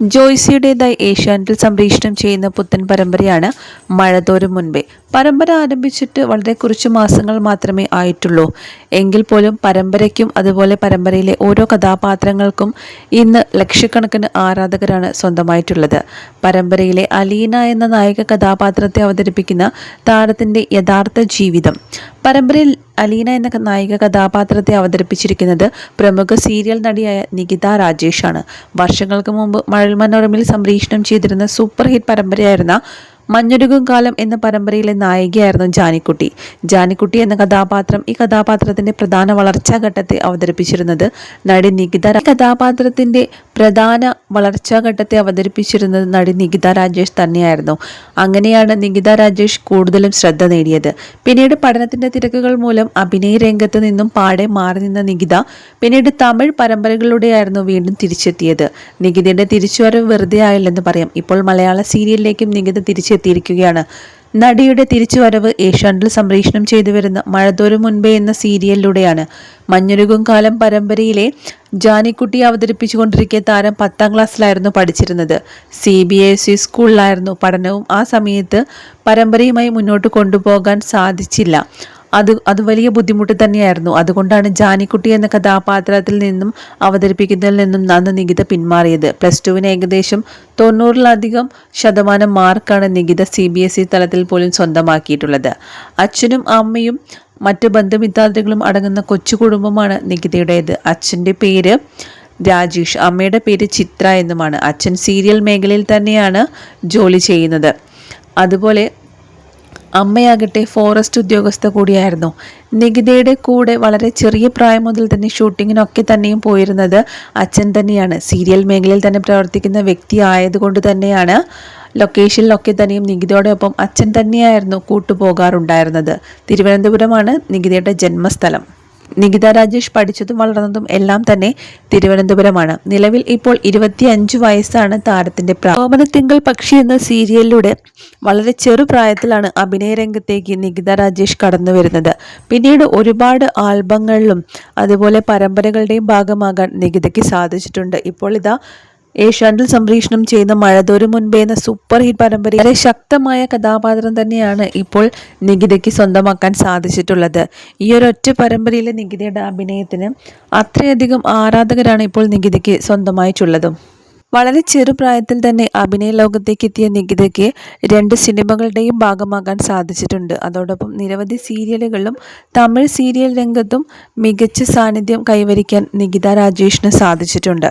ജോയ്സിയുടേതായി ഏഷ്യാനെറ്റിൽ സംപ്രേഷണം ചെയ്യുന്ന പുത്തൻ പരമ്പരയാണ് മഴതോരും മുൻപേ. പരമ്പര ആരംഭിച്ചിട്ട് വളരെ കുറച്ച് മാസങ്ങൾ മാത്രമേ ആയിട്ടുള്ളൂ. എങ്കിൽ പോലും പരമ്പരയ്ക്കും അതുപോലെ പരമ്പരയിലെ ഓരോ കഥാപാത്രങ്ങൾക്കും ഇന്ന് ലക്ഷക്കണക്കിന് ആരാധകരാണ് സ്വന്തമായിട്ടുള്ളത്. പരമ്പരയിലെ അലീന എന്ന നായക കഥാപാത്രത്തെ അവതരിപ്പിക്കുന്ന താരത്തിന്റെ യഥാർത്ഥ ജീവിതം. പരമ്പരയിൽ അലീന എന്ന നായിക കഥാപാത്രത്തെ അവതരിപ്പിച്ചിരിക്കുന്നത് പ്രമുഖ സീരിയൽ നടിയായ നികിത രാജേഷാണ്. വർഷങ്ങൾക്ക് മുമ്പ് മഴ മനോരമയിൽ സംപ്രേഷണം ചെയ്തിരുന്ന സൂപ്പർ ഹിറ്റ് പരമ്പരയായിരുന്ന മഞ്ഞുരുകും കാലം എന്ന പരമ്പരയിലെ നായികയായിരുന്നു ജാനിക്കുട്ടി. ജാനിക്കുട്ടി എന്ന കഥാപാത്രം ഈ കഥാപാത്രത്തിന്റെ പ്രധാന വളർച്ചാ ഘട്ടത്തെ അവതരിപ്പിച്ചിരുന്നത്. നടി നികിത കഥാപാത്രത്തിന്റെ പ്രധാന വളർച്ചാ ഘട്ടത്തെ അവതരിപ്പിച്ചിരുന്നത് നടി നികിത രാജേഷ് തന്നെയായിരുന്നു. അങ്ങനെയാണ് നികിത രാജേഷ് കൂടുതലും ശ്രദ്ധ നേടിയത്. പിന്നീട് പഠനത്തിന്റെ തിരക്കുകൾ മൂലം അഭിനയ രംഗത്ത് നിന്നും പാടെ മാറി നിന്ന നികിത പിന്നീട് തമിഴ് പരമ്പരകളിലൂടെയായിരുന്നു വീണ്ടും തിരിച്ചെത്തിയത്. നികിതയുടെ തിരിച്ചുവരവ് വെറുതെ ആയില്ലെന്ന് പറയാം. ഇപ്പോൾ മലയാള സീരിയലിലേക്കും നികിത തിരിച്ചെത്തി എത്തിയിരിക്കുകയാണ് നടിയുടെ തിരിച്ചുവരവ് ഏഷ്യാനിൽ സംപ്രേഷണം ചെയ്തു വരുന്ന മഴതോരും മുൻപേ എന്ന സീരിയലിലൂടെയാണ്. മഞ്ഞുരുകും കാലം പരമ്പരയിലെ ജാനിക്കുട്ടി അവതരിപ്പിച്ചുകൊണ്ടിരിക്കെ താരം പത്താം ക്ലാസ്സിലായിരുന്നു പഠിച്ചിരുന്നത്. സി ബി എസ് ഇ സ്കൂളിലായിരുന്നു പഠനവും ആ സമയത്ത് പരമ്പരയുമായി മുന്നോട്ട് കൊണ്ടുപോകാൻ സാധിച്ചില്ല. അത് അത് വലിയ ബുദ്ധിമുട്ട് തന്നെയായിരുന്നു. അതുകൊണ്ടാണ് ജാനിക്കുട്ടി എന്ന കഥാപാത്രത്തിൽ നിന്നും അവതരിപ്പിക്കുന്നതിൽ നിന്നും അന്ന് നികിത പിന്മാറിയത്. പ്ലസ് ടുവിന് ഏകദേശം തൊണ്ണൂറിലധികം ശതമാനം മാർക്കാണ് Nikita C B S E തലത്തിൽ പോലും സ്വന്തമാക്കിയിട്ടുള്ളത്. അച്ഛനും അമ്മയും മറ്റ് ബന്ധുമിത്രാദികളും അടങ്ങുന്ന കൊച്ചു കുടുംബമാണ് നികിതയുടേത്. അച്ഛന്റെ പേര് രാജേഷ് അമ്മയുടെ പേര് ചിത്ര എന്നുമാണ്. അച്ഛൻ സീരിയൽ മേഖലയിൽ തന്നെയാണ് ജോലി ചെയ്യുന്നത്. അതുപോലെ അമ്മയാകട്ടെ ഫോറസ്റ്റ് ഉദ്യോഗസ്ഥ കൂടിയായിരുന്നു. നികിതയുടെ കൂടെ വളരെ ചെറിയ പ്രായം മുതൽ തന്നെ ഷൂട്ടിങ്ങിനൊക്കെ തന്നെയും പോയിരുന്നത് അച്ഛൻ തന്നെയാണ്. സീരിയൽ മേഖലയിൽ തന്നെ പ്രവർത്തിക്കുന്ന വ്യക്തി ആയതുകൊണ്ട് തന്നെയാണ് ലൊക്കേഷനിലൊക്കെ തന്നെയും നികിതയോടൊപ്പം അച്ഛൻ തന്നെയായിരുന്നു കൂട്ടുപോകാറുണ്ടായിരുന്നത്. തിരുവനന്തപുരമാണ് നികിതയുടെ ജന്മസ്ഥലം. നികിത രാജേഷ് പഠിച്ചതും വളർന്നതും എല്ലാം തന്നെ തിരുവനന്തപുരമാണ്. നിലവിൽ ഇപ്പോൾ ഇരുപത്തിയഞ്ചു വയസ്സാണ് താരത്തിന്റെ തിങ്കൾ പക്ഷി എന്ന സീരിയലിലൂടെ വളരെ ചെറുപ്രായത്തിലാണ് അഭിനയ രംഗത്തേക്ക് നികിത രാജേഷ് കടന്നു വരുന്നത്. പിന്നീട് ഒരുപാട് ആൽബങ്ങളിലും അതുപോലെ പരമ്പരകളുടെയും ഭാഗമാകാൻ നികിതയ്ക്ക് സാധിച്ചിട്ടുണ്ട്. ഇപ്പോൾ ഇതാ ഏഷ്യാനിൽ സംപ്രേഷണം ചെയ്യുന്ന മഴതോരു മുൻപേ എന്ന സൂപ്പർ ഹിറ്റ് പരമ്പര വളരെ ശക്തമായ കഥാപാത്രം തന്നെയാണ് ഇപ്പോൾ നികിതയ്ക്ക് സ്വന്തമാക്കാൻ സാധിച്ചിട്ടുള്ളത്. ഈ ഒരു ഒറ്റ പരമ്പരയിലെ നികിതയുടെ അഭിനയത്തിന് അത്രയധികം ആരാധകരാണ് ഇപ്പോൾ നികിതയ്ക്ക് സ്വന്തമായിട്ടുള്ളതും. വളരെ ചെറുപ്രായത്തിൽ തന്നെ അഭിനയ ലോകത്തേക്ക് എത്തിയ നികിതയ്ക്ക് രണ്ട് സിനിമകളുടെയും ഭാഗമാകാൻ സാധിച്ചിട്ടുണ്ട്. അതോടൊപ്പം നിരവധി സീരിയലുകളിലും തമിഴ് സീരിയൽ രംഗത്തും മികച്ച സാന്നിധ്യം കൈവരിക്കാൻ നികിത രാജേഷിന് സാധിച്ചിട്ടുണ്ട്.